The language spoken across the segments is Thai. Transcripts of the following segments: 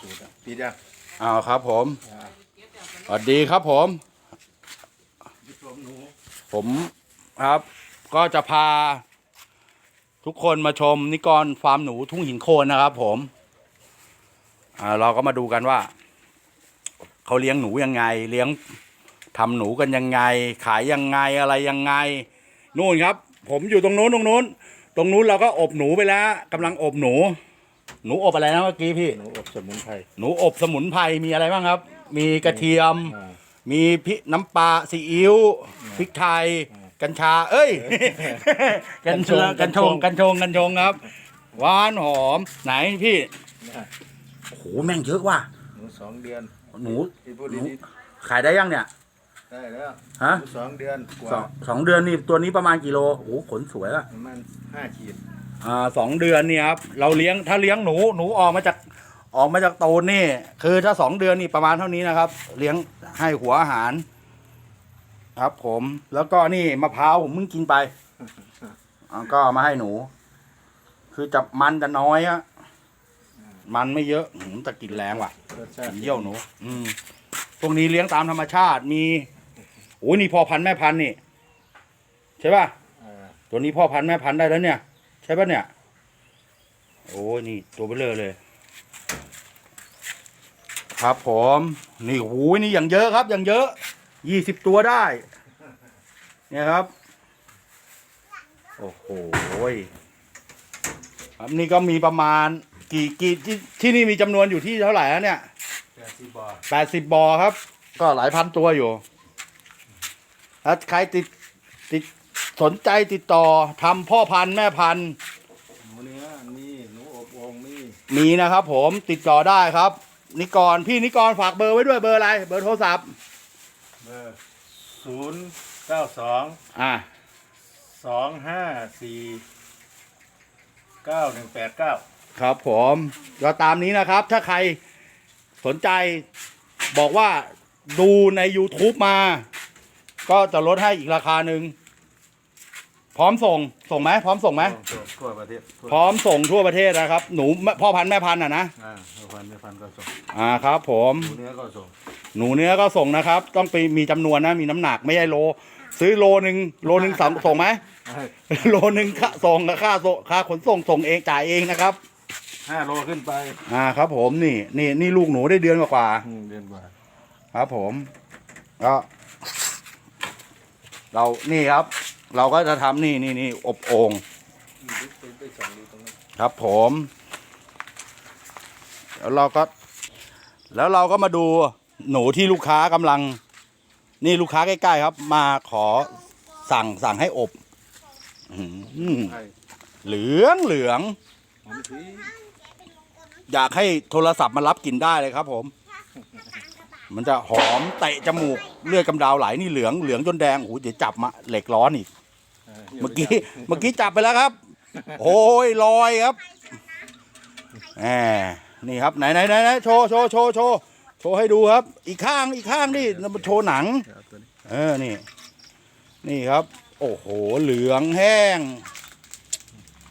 สูตรอะปีเดียวอ้าวครับ ผมอ่าสวัสดีครับผมดิปลอมหนูผมครับ ก็จะพา ทุกคนมาชมนิกรฟาร์มหนูทุ่งหินโคนนะครับ ผมอ่าเราก็มาดูกันว่าเขาเลี้ยงหนูยังไง เลี้ยงทำหนูกันยังไง ขายยังไงอะไรยังไง นู่นครับ ผมอยู่ตรงนู้นตรงนู้น ตรงนู้นเราก็อบหนูไปแล้วกำลังอบหนู หนูอบอะไรนะเมื่อกี้พี่ หนูอบสมุนไพรหนูอบสมุนไพรมีอะไรบ้างครับ มีกระเทียม อ่า มีพริกน้ำปลาซีอิ๊วพริกไทย กัญชา เอ้ย กัญชงกักัญญชชง งกัญชงกัญชงครับหวานหอมไหนพี่นะโอ้โหแม่งเยอะว่ะหนูสองเดือนหนู ที่พูดหนูดีขายได้ยังเนี่ย ๆได้แล้วฮะ หนูสองเดือนกว่าสองสองเดือนนี่ตัวนี้ประมาณกิโลโอ้โหขนสวยอะประมาณห้าขีด อ่าสองเดือนนี่ครับเราเลี้ยงถ้าเลี้ยงหนูหนูออกมาจากออกมาจากตูนนี่ คือถ้าสองเดือนนี่ประมาณเท่านี้นะครับ เลี้ยงให้หัวอาหาร ครับ ผมแล้วก็นี่มะพร้าวผมเพิ่งกินไปอ่าก็เอามาให้หนู คือจะมันจะน้อยอะมันไม่เยอะหืมแต่กลินแรงว่ะรสกชาลิตินเยี่ยวหนู อืมพวกนี้เลี้ยงตามธรรมชาติมีโอ้ยนี่พ่อพันธุ์แม่พันธุ์นี่ ใช่ป่ะอ่าตัวนี้พ่อพันธุ์แม่พันธุ์ได้แล้วเนี่ย ใช่ปะเนี่ย โอ้ยนี่ตัวเบลอเลย ครับผมนี่หูยนี่อย่างเยอะครับอย่างเยอะยี่สิบตัวได้ เนี่ยครับ โอ้โหยครับนี่ก็มีประมาณกี่กี่ที่ที่นี่มีจำนวนอยู่ที่เท่าไหร่แล้วเนี่ยแปดสิบบาทแปดสิบบอครับ ก็หลายพันตัวอยู่ถ้าใครติดติด สนใจติดต่อทำพ่อพันธุ์แม่พันธุ์หนูเนื้อมีหนูอบโอ่งมีมีนะครับ ผมติดต่อได้ครับ นิกรพี่นิกรฝากเบอร์ไว้ด้วยเบอร์อะไร เบอร์โทรศัพท์ เบอร์ศูนย์เก้าสองอ่าสองห้าสี่เก้าหนึ่งแปดเก้าครับผมก็ตามนี้นะครับ ถ้าใครสนใจบอกว่าดูใน YouTube มา ก็จะลดให้อีกราคาหนึ่ง พร้อมส่งส่งไหมพร้อมส่งไหมทั่วประเทศทั่วพร้อมส่งทั่วประเทศนะครับ หนูพ่อพันธุ์แม่พันธุ์อะนะอ่าไม่พันไม่พันก็ส่งอ่าครับ ผมหนูเนื้อก็ส่งหนูเนื้อก็ส่งนะครับ ต้องไปมีจำนวนนะ มีน้ำหนักไม่ใช่โล ซื้อโลหนึ่งโลหนึ่งส่งส่งไหม โลหนึ่งค่าส่งกับค่าส่งค่าขนส่งส่งเองจ่ายเองนะครับ ห้าโลขึ้นไปอ่าครับ ผมนี่นี่นี่ลูกหนูได้เดือนกว่าอืมเดือนกว่าๆครับ ผมก็เรานี่ครับ เราก็จะทำนี่นี่นี่อบโอ่งไปสองครับผม แล้วเราก็ แล้วเราก็มาดูหนูที่ลูกค้ากำลัง นี่ลูกค้าใกล้ๆครับ มาขอสั่งสั่งให้อบอื้อหือเหลืองเหลืองอมสีอยากให้โทรศัพท์มารับกลิ่นได้เลยครับผม มันจะหอมเตะจมูกเลือดกำเดาวไหลนี่เหลืองเหลืองจนแดงโอ้โหเดี๋ยวจับมาเหล็กร้อนอีก เมื่อกี้เมื่อกี้จับไปแล้วครับ โอ้ยลอยครับแหมนี่ครับไหนไหนไหนไหนโชว์โชว์โชว์โชว์โชว์ให้ดูครับ อีกข้างอีกข้างนี่มันโชว์หนัง เออนี่ นี่ครับ โอ้โหเหลืองแห้ง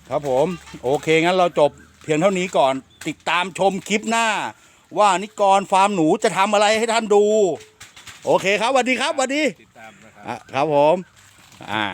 ครับผม โอเคงั้นเราจบเพียงเท่านี้ก่อนติดตามชมคลิปหน้า ว่านิกรฟาร์มหนูจะทำอะไรให้ท่านดู โอเคครับสวัสดีครับสวัสดีติดตามนะครับ ครับผม อ่า